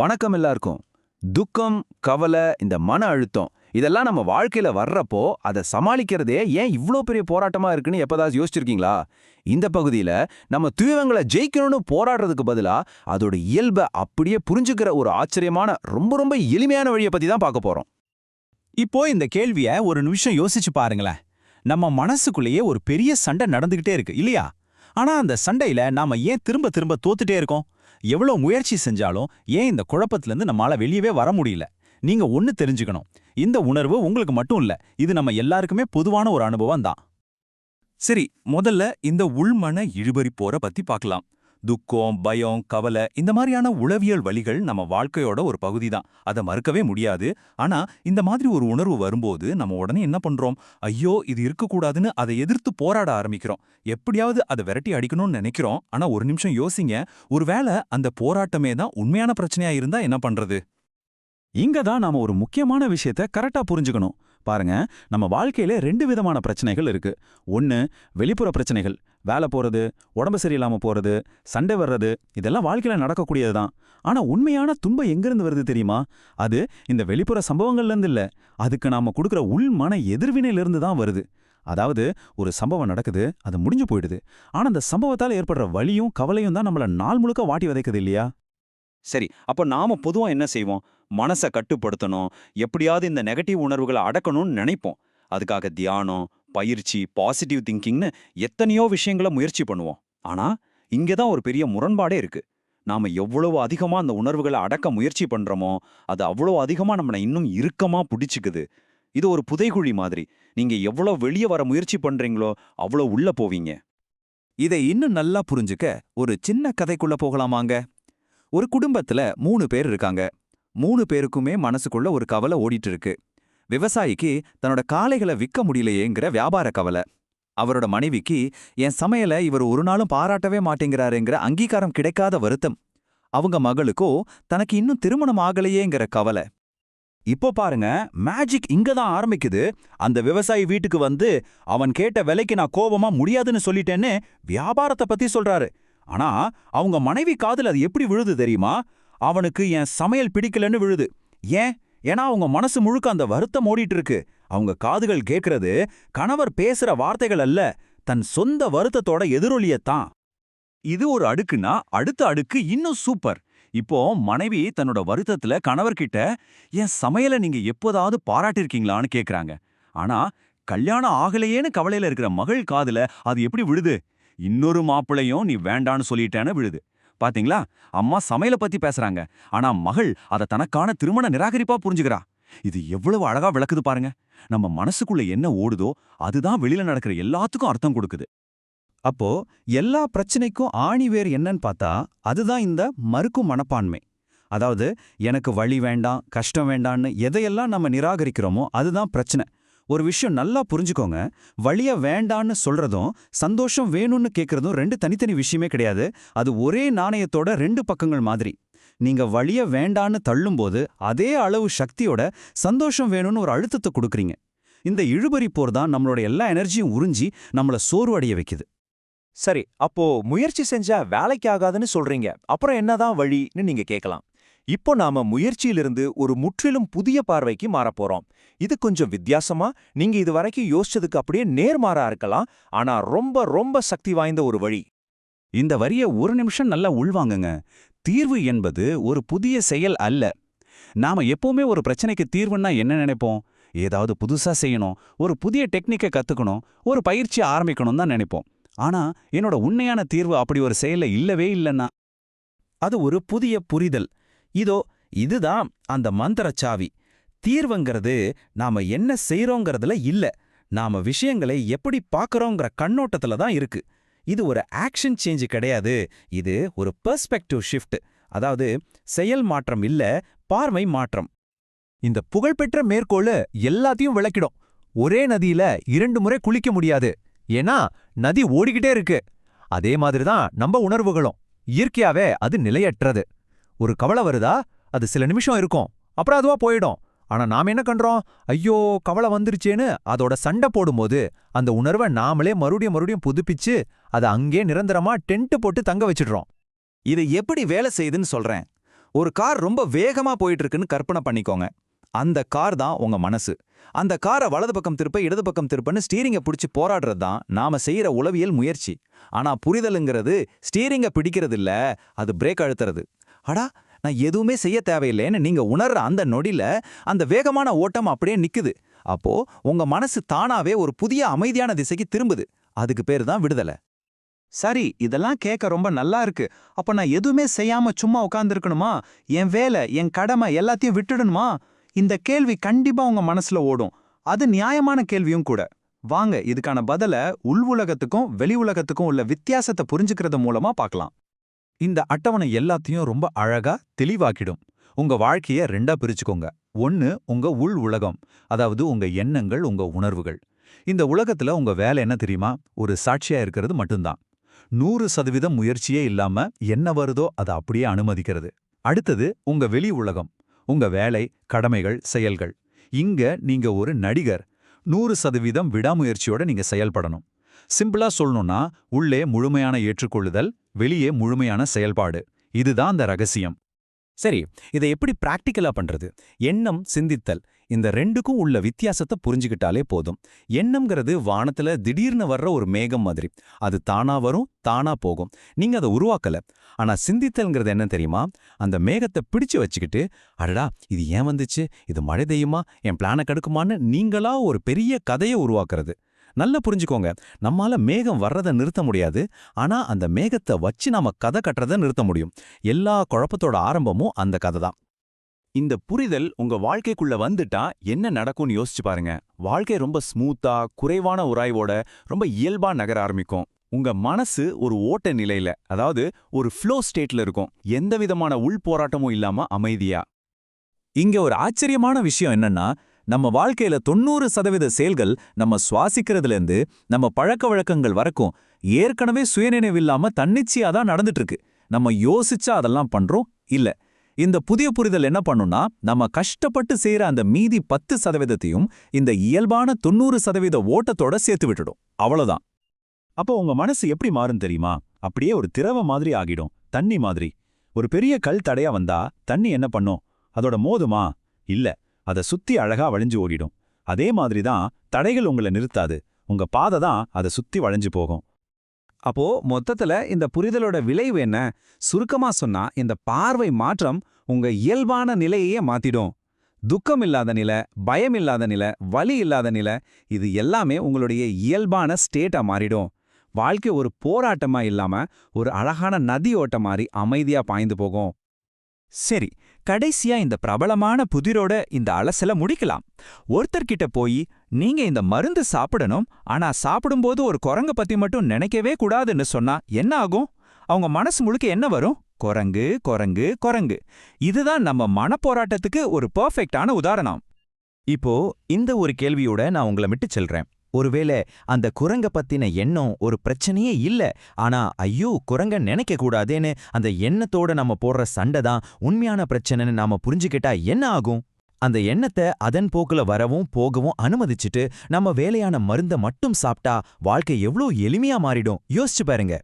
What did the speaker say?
வணக்கம் எல்லாருக்கும். துக்கம் கவலை இந்த மன அழுத்தம் இதெல்லாம் நம்ம வாழ்க்கையில வர்றப்போ அதை சமாளிக்கிறதே ஏன் இவ்ளோ பெரிய போராட்டமா இருக்குன்னு எப்பதாவது யோசிச்சிருக்கீங்களா? இந்த பகுதியில நம்ம துயவங்களை ஜெயிக்கணும்னு போராடுறதுக்கு பதிலா அதோட இயல்பை அப்படியே புரிஞ்சுக்கிற ஒரு ஆச்சரியமான ரொம்ப ரொம்ப எளிமையான வழியை பத்தி தான் பார்க்க போறோம். இப்போ இந்த கேள்விய ஒரு நிமிஷம் யோசிச்சு பாருங்களேன். நம்ம மனசுக்குள்ளேயே ஒரு பெரிய சண்டை நடந்துகிட்டே இருக்கு இல்லையா? ஆனா அந்த சண்டையில நாம ஏன் திரும்ப திரும்ப தோத்துட்டே இருக்கோம்? எவ்வளோ முயற்சி செஞ்சாலும் ஏன் இந்த குழப்பத்துல இருந்து வெளியவே வர முடியல? நீங்க ஒன்னு தெரிஞ்சுக்கணும். இந்த உணர்வு உங்களுக்கு மட்டும் இல்ல இது நம்ம எல்லாருக்குமே பொதுவான ஒரு அனுபவம் தான் சரி முதல்ல இந்த உள்மன இழுபறி போற பத்தி பார்க்கலாம். துக்கம் பயம் கவலை இந்த மாதிரியான உளவியல் வழிகள் நம்ம வாழ்க்கையோட ஒரு பகுதி தான் அதை மறுக்கவே முடியாது. ஆனா இந்த மாதிரி ஒரு உணர்வு வரும்போது நம்ம உடனே என்ன பண்றோம்? ஐயோ இது இருக்கக்கூடாதுன்னு அதை எதிர்த்து போராட ஆரம்பிக்கிறோம். எப்படியாவது அதை விரட்டி அடிக்கணும்னு நினைக்கிறோம். ஆனா ஒரு நிமிஷம் யோசிங்க. ஒருவேளை அந்த போராட்டமே தான் உண்மையான பிரச்சனையா இருந்தா என்ன பண்றது? இங்க தான் நாம ஒரு முக்கியமான விஷயத்த கரெக்டா புரிஞ்சுக்கணும். பாருங்க நம்ம வாழ்க்கையில ரெண்டு விதமான பிரச்சனைகள் இருக்கு. ஒன்னு வெளிப்புற பிரச்சனைகள். வேலை போறது உடம்பு சரியில்லாம போறது சண்டை வர்றது இதெல்லாம் வாழ்க்கையில நடக்கக்கூடியது தான். ஆனா உண்மையான துன்பம் எங்கிருந்து வருது தெரியுமா? அது இந்த வெளிப்புற சம்பவங்கள்ல இருந்து இல்ல. அதுக்கு நாம கொடுக்குற உள் மன எதிர்வினையிலிருந்து தான் வருது. அதாவது ஒரு சம்பவம் நடக்குது அது முடிஞ்சு போயிடுது. ஆனா அந்த சம்பவத்தால ஏற்படுற வழியும் கவலையும் தான் நம்மள நாள் முழுக்க வாட்டி வதைக்குது இல்லையா? சரி அப்ப நாம பொதுவா என்ன செய்வோம்? மனசை கட்டுப்படுத்தணும். எப்படியாவது இந்த நெகட்டிவ் உணர்வுகளை அடக்கணும்னு நினைப்போம். அதுக்காக தியானம் பயிற்சி பாசிட்டிவ் திங்கிங்னு எத்தனையோ விஷயங்களை முயற்சி பண்ணுவோம். ஆனா இங்க தான் ஒரு பெரிய முரண்பாடே இருக்கு. நாம எவ்வளவு அதிகமா அந்த உணர்வுகளை அடக்க முயற்சி பண்றோமோ அது அவ்வளோ அதிகமா நம்மளை இன்னும் இறுக்கமா பிடிச்சிக்குது. இது ஒரு புதைகுழி மாதிரி. நீங்க எவ்வளோ வெளியே வர முயற்சி பண்றீங்களோ அவ்வளோ உள்ள போவீங்க. இதை இன்னும் நல்லா புரிஞ்சுக்க ஒரு சின்ன கதைக்குள்ள போகலாமாங்க? ஒரு குடும்பத்துல மூணு பேர் இருக்காங்க. மூணு பேருக்குமே மனசுக்குள்ள ஒரு கவலை ஓடிட்டு இருக்கு விவசாயிக்கு தன்னோட காளைகளை விற்க முடியலையேங்கிற வியாபார கவலை. அவரோட மனைவிக்கு என் சமையலை இவர் ஒரு நாளும் பாராட்டவே மாட்டேங்கிறாருங்கிற அங்கீகாரம் கிடைக்காத வருத்தம். அவங்க மகளுக்கோ தனக்கு இன்னும் திருமணம் ஆகலையேங்கிற கவலை. இப்போ பாருங்க மேஜிக் இங்க தான் ஆரம்பிக்குது. அந்த விவசாயி வீட்டுக்கு வந்து அவன் கேட்ட விலைக்கு நான் கோபமா முடியாதுன்னு சொல்லிட்டேன்னு வியாபாரத்தை பத்தி சொல்றாரு. ஆனா அவங்க மனைவி காதுல அது எப்படி விழுது தெரியுமா? அவனுக்கு என் சமையல் பிடிக்கலன்னு விழுது. ஏன்? ஏன்னா அவங்க மனசு முழுக்க அந்த வருத்தம் ஓடிட்டு இருக்கு அவங்க காதுகள் கேட்கறது கணவர் பேசுற வார்த்தைகள் அல்ல தன் சொந்த வருத்தத்தோட எதிரொலியத்தான். இது ஒரு அடுக்குன்னா அடுத்த அடுக்கு இன்னும் சூப்பர். இப்போ மனைவி தன்னோட வருத்தத்துல கணவர்கிட்ட என் சமையலை நீங்க எப்போதாவது பாராட்டிருக்கீங்களான்னு கேக்குறாங்க. ஆனா கல்யாணம் ஆகலையேன்னு கவலையில இருக்கிற மகள் காதுல அது எப்படி விழுது? இன்னொரு மாப்பிளையும் நீ வேண்டான்னு சொல்லிட்டேன்னு விழுது. பாத்தீங்களா? அம்மா சமையல பத்தி பேசுறாங்க. ஆனா மகள் அத தனக்கான திருமண நிராகரிப்பா புரிஞ்சுக்கிறா. இது எவ்வளவு அழகா விளக்குது பாருங்க. நம்ம மனசுக்குள்ள என்ன ஓடுதோ அதுதான் வெளியில நடக்கிற எல்லாத்துக்கும் அர்த்தம் கொடுக்குது. அப்போ எல்லா பிரச்சனைக்கும் ஆணி வேர் என்னன்னு பார்த்தா அதுதான் இந்த மறுக்கும் மனப்பான்மை. அதாவது எனக்கு வழி வேண்டாம் கஷ்டம் வேண்டான்னு எதையெல்லாம் நம்ம நிராகரிக்கிறோமோ அதுதான் பிரச்சனை. ஒரு விஷயம் நல்லா புரிஞ்சுக்கோங்க. வழிய வேண்டான்னு சொல்றதும் சந்தோஷம் வேணும்னு கேட்கறதும் ரெண்டு தனித்தனி விஷயமே கிடையாது. அது ஒரே நாணயத்தோட ரெண்டு பக்கங்கள் மாதிரி. நீங்க வழிய வேண்டான்னு தள்ளும்போது அதே அளவு சக்தியோட சந்தோஷம் வேணும்னு ஒரு அழுத்தத்தை கொடுக்குறீங்க. இந்த இழுபறி போர் தான் நம்மளோட எல்லா எனர்ஜியும் உறிஞ்சி நம்மள சோர்வடைய வைக்குது. சரி அப்போ முயற்சி செஞ்சா வேலைக்கு ஆகாதுன்னு சொல்றீங்க. அப்புறம் என்னதான் வழின்னு நீங்க கேட்கலாம் இப்போ நாம முயற்சியிலிருந்து ஒரு முற்றிலும் புதிய பார்வைக்கு மாறப் போறோம். இது கொஞ்சம் வித்தியாசமா? நீங்க இது வரைக்கும் யோசிச்சதுக்கு அப்படியே நேர்மாறா இருக்கலாம். ஆனா ரொம்ப ரொம்ப சக்தி வாய்ந்த ஒரு வழி. இந்த வரிய ஒரு நிமிஷம் நல்லா உள்வாங்குங்க. தீர்வு என்பது ஒரு புதிய செயல் அல்ல. நாம எப்பவுமே ஒரு பிரச்சனைக்கு தீர்வுன்னா என்ன நினைப்போம்? ஏதாவது புதுசா செய்யணும் ஒரு புதிய டெக்னிக்கை கத்துக்கணும் ஒரு பயிற்சி ஆரம்பிக்கணும் தான் நினைப்போம். ஆனா என்னோட உண்மையான தீர்வு அப்படி ஒரு செயல இல்லவே இல்லைன்னா அது ஒரு புதிய புரிதல். இதோ இதுதான் அந்த மந்திரச் சாவி தீர்வுங்கிறது நாம என்ன செய்யறோங்கிறதுல இல்ல. நாம விஷயங்களை எப்படி பார்க்கறோங்கிற கண்ணோட்டத்துல தான் இருக்கு. இது ஒரு ஆக்ஷன் சேஞ்சு கிடையாது. இது ஒரு பெர்ஸ்பெக்டிவ் ஷிஃப்ட். அதாவது செயல் மாற்றம் இல்ல பார்வை மாற்றம். இந்த புகழ்பெற்ற மேற்கோளு எல்லாத்தையும் விளக்கிடும். ஒரே நதியில இரண்டு முறை குளிக்க முடியாது. ஏன்னா நதி ஓடிக்கிட்டே இருக்கு. அதே மாதிரி தான் நம்ம உணர்வுகளும். இயற்கையாவே அது நிலையற்றது. ஒரு கவலை வருதா? அது சில நிமிஷம் இருக்கும். அப்புறம் அதுவா போயிடும். ஆனா நாம என்ன பண்றோம் ஐயோ கவலை வந்துருச்சேன்னு அதோட சண்டை போடும்போது அந்த உணர்வை நாமளே மறுபடியும் மறுபடியும் புதுப்பிச்சு அதை அங்கே நிரந்தரமா டென்ட் போட்டு தங்க வச்சிடுறோம். இது எப்படி வேலை செய்யுதுன்னு சொல்றேன். ஒரு கார் ரொம்ப வேகமா போயிட்டு இருக்குன்னு கற்பனை பண்ணிக்கோங்க. அந்த கார் தான் உங்க மனசு. அந்த காரை வலது பக்கம் திருப்ப இடது பக்கம் திருப்பன்னு ஸ்டீரிங்கை பிடிச்சி போராடுறது தான் நாம செய்யற உளவியல் முயற்சி. ஆனா புரிதலுங்கிறது ஸ்டீரிங்கை பிடிக்கிறது இல்ல அது பிரேக் அழுத்துறது. அடா நான் எதுவுமே செய்ய தேவையில்லைன்னு நீங்க உணர்ற அந்த நொடியில அந்த வேகமான ஓட்டம் அப்படியே நிக்குது. அப்போ உங்க மனசு தானாவே ஒரு புதிய அமைதியான திசைக்கு திரும்புது. அதுக்கு பேர் தான் விடுதலை. சரி இதெல்லாம் கேட்க ரொம்ப நல்லா இருக்கு. அப்ப நான் எதுவுமே செய்யாம சும்மா உட்காந்துருக்கணுமா என் வேலை என் கடமை எல்லாத்தையும் விட்டுடணுமா? இந்த கேள்வி கண்டிப்பா உங்க மனசுல ஓடும். அது நியாயமான கேள்வியும் கூட. வாங்க இதுக்கான பதில உள் உலகத்துக்கும் வெளி உலகத்துக்கும் உள்ள வித்தியாசத்தை புரிஞ்சுக்கிறது மூலமா பார்க்கலாம். இந்த அட்டவணை எல்லாத்தையும் ரொம்ப அழகா தெளிவாக்கிடும். உங்க வாழ்க்கைய ரெண்டா பிரிச்சுக்கோங்க. ஒன்னு உங்க உள் உலகம் அதாவது உங்க எண்ணங்கள் உங்க உணர்வுகள். இந்த உலகத்துல உங்க வேலை என்ன தெரியுமா? ஒரு சாட்சியா இருக்கிறது மட்டும்தான். நூறு சதவீதம் முயற்சியே இல்லாம என்ன வருதோ அதை அப்படியே அனுமதிக்கிறது. அடுத்தது உங்க வெளி உலகம் உங்க வேலை கடமைகள் செயல்கள். இங்க நீங்க ஒரு நடிகர். நூறு சதவீதம் விடாமுயற்சியோட நீங்க செயல்படணும். சிம்பிளா சொல்லணும்னா உள்ளே முழுமையான ஏற்றுக்கொள்ளுதல் வெளியே முழுமையான செயல்பாடு. இதுதான் அந்த ரகசியம். சரி இதை எப்படி பிராக்டிக்கலா பண்றது? எண்ணம் சிந்தித்தல். இந்த ரெண்டுக்கும் உள்ள வித்தியாசத்தை புரிஞ்சுக்கிட்டாலே போதும். எண்ணம்ங்கிறது வானத்துல திடீர்னு வர்ற ஒரு மேகம் மாதிரி. அது தானா வரும் தானா போகும். நீங்க அதை உருவாக்கல. ஆனா சிந்தித்தல்ங்கிறது என்ன தெரியுமா? அந்த மேகத்தை பிடிச்சு வச்சுக்கிட்டு அடடா இது ஏன் வந்துச்சு? இது மழை தெய்யுமா என் பிளானை கடுக்குமான்னு நீங்களா ஒரு பெரிய கதையை உருவாக்குறது. நல்லா புரிஞ்சுக்கோங்க. நம்மால மேகம் வர்றதை நிறுத்த முடியாது. ஆனா அந்த மேகத்தை வச்சு நாம கதை கட்டுறதை நிறுத்த முடியும். எல்லா குழப்பத்தோட ஆரம்பமும் அந்த கதை தான். இந்த புரிதல் உங்க வாழ்க்கைக்குள்ள வந்துட்டா என்ன நடக்கும்னு யோசிச்சு பாருங்க. வாழ்க்கை ரொம்ப ஸ்மூத்தா குறைவான உராய்வோட ரொம்ப இயல்பா நகர ஆரம்பிக்கும். உங்க மனசு ஒரு ஓட்ட நிலையில அதாவது ஒரு ஃப்ளோ ஸ்டேட்ல இருக்கும். எந்த விதமான உள் போராட்டமும் இல்லாம அமைதியா. இங்க ஒரு ஆச்சரியமான விஷயம் என்னன்னா நம்ம வாழ்க்கையில தொண்ணூறு சதவீத செயல்கள் நம்ம சுவாசிக்கிறதுலேருந்து நம்ம பழக்க வழக்கங்கள் வரைக்கும் ஏற்கனவே சுயநினைவில்லாம தன்னிச்சையா தான் நடந்துட்டு இருக்கு நம்ம யோசிச்சா அதெல்லாம் பண்றோம்? இல்ல. இந்த புதிய புரிதல் என்ன பண்ணும்னா நம்ம கஷ்டப்பட்டு செய்யற அந்த மீதி பத்து சதவீதத்தையும் இந்த இயல்பான தொண்ணூறு சதவீத ஓட்டத்தோட சேர்த்து விட்டுடும். அவ்வளவுதான். அப்போ உங்க மனசு எப்படி மாறும் தெரியுமா? அப்படியே ஒரு திரவ மாதிரி ஆகிடும். தண்ணி மாதிரி. ஒரு பெரிய கல் தடையா வந்தா தண்ணி என்ன பண்ணும்? அதோட மோதுமா? இல்ல. அத சுத்தி அழகா வழிஞ்சு ஓடிடும். அதே மாதிரி தான் தடைகள் உங்களை நிறுத்தாது. உங்க பாதை தான் அதை சுத்தி வளைஞ்சு போகும். அப்போ மொத்தத்துல இந்த புரிதலோட விளைவு என்ன? சுருக்கமா சொன்னா இந்த பார்வை மாற்றம் உங்க இயல்பான நிலையையே மாத்திடும். துக்கம் இல்லாத நிலை பயம் இல்லாத நிலை வலி இல்லாத நிலை இது எல்லாமே உங்களுடைய இயல்பான ஸ்டேட்டா மாறிடும். வாழ்க்கை ஒரு போராட்டமா இல்லாம ஒரு அழகான நதி ஓட்ட மாதிரி அமைதியா பாய்ந்து போகும். சரி கடைசியா இந்த பிரபலமான புதிரோட இந்த அலசல முடிக்கலாம். ஒருத்தர்கிட்ட போய் நீங்க இந்த மருந்து சாப்பிடணும் ஆனா சாப்பிடும்போது ஒரு குரங்க பத்தி மட்டும் நினைக்கவே கூடாதுன்னு சொன்னா என்ன ஆகும்? அவங்க மனசு முழுக்க என்ன வரும்? குரங்கு குரங்கு குரங்கு. இதுதான் நம்ம மனப்போராட்டத்துக்கு ஒரு பெர்ஃபெக்ட்டான உதாரணம். இப்போ இந்த ஒரு கேள்வியோட நான் உங்களை விட்டு செல்றேன். ஒருவேளை அந்த குரங்க பத்தின எண்ணம் ஒரு பிரச்சனையே இல்ல. ஆனா ஐயோ குரங்க நினைக்க கூடாதேன்னு அந்த எண்ணத்தோட நம்ம போடுற சண்டை தான் உண்மையான பிரச்சனைன்னு நாம புரிஞ்சுக்கிட்டா என்ன ஆகும்? அந்த எண்ணத்தை அதன் போக்குல வரவும் போகவும் அனுமதிச்சுட்டு நம்ம வேலையான மருந்த மட்டும் சாப்பிட்டா வாழ்க்கை எவ்வளோ எளிமையா மாறிடும். யோசிச்சு பாருங்க.